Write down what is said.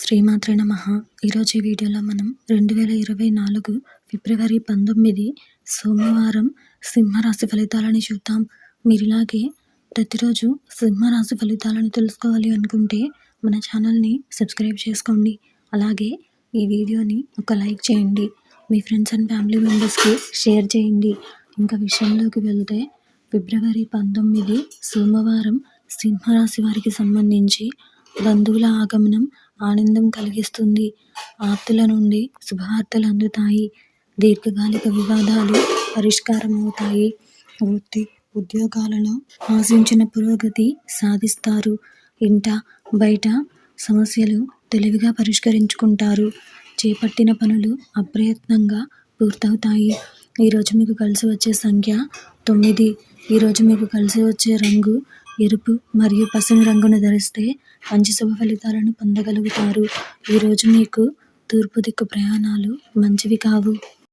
శ్రీమాత్రే నమ. ఈరోజు ఈ వీడియోలో మనం రెండు వేల ఇరవై నాలుగు ఫిబ్రవరి పంతొమ్మిది సోమవారం సింహరాశి ఫలితాలని చూద్దాం. మీరు ఇలాగే ప్రతిరోజు సింహరాశి ఫలితాలను తెలుసుకోవాలి అనుకుంటే మన ఛానల్ని సబ్స్క్రైబ్ చేసుకోండి. అలాగే ఈ వీడియోని ఒక లైక్ చేయండి. మీ ఫ్రెండ్స్ అండ్ ఫ్యామిలీ మెంబర్స్కి షేర్ చేయండి. ఇంకా విషయంలోకి వెళ్తే ఫిబ్రవరి పంతొమ్మిది సోమవారం సింహరాశి వారికి సంబంధించి బంధువుల ఆగమనం ఆనందం కలిగిస్తుంది. ఆప్తుల నుండి శుభవార్తలు అందుతాయి. దీర్ఘకాలిక వివాదాలు పరిష్కారం అవుతాయి వృత్తి ఉద్యోగాలలో ఆశించిన పురోగతి సాధిస్తారు. ఇంట బయట సమస్యలు తెలివిగా పరిష్కరించుకుంటారు. చేపట్టిన పనులు అప్రయత్నంగా పూర్తవుతాయి. ఈరోజు మీకు కలిసి వచ్చే సంఖ్య తొమ్మిది. ఈరోజు మీకు కలిసి వచ్చే రంగు ఎరుపు మరియు పసుపు రంగును ధరిస్తే మంచి శుభ ఫలితాలను పొందగలుగుతారు. ఈరోజు మీకు తూర్పు దిక్కు ప్రయాణాలు మంచివి కావు.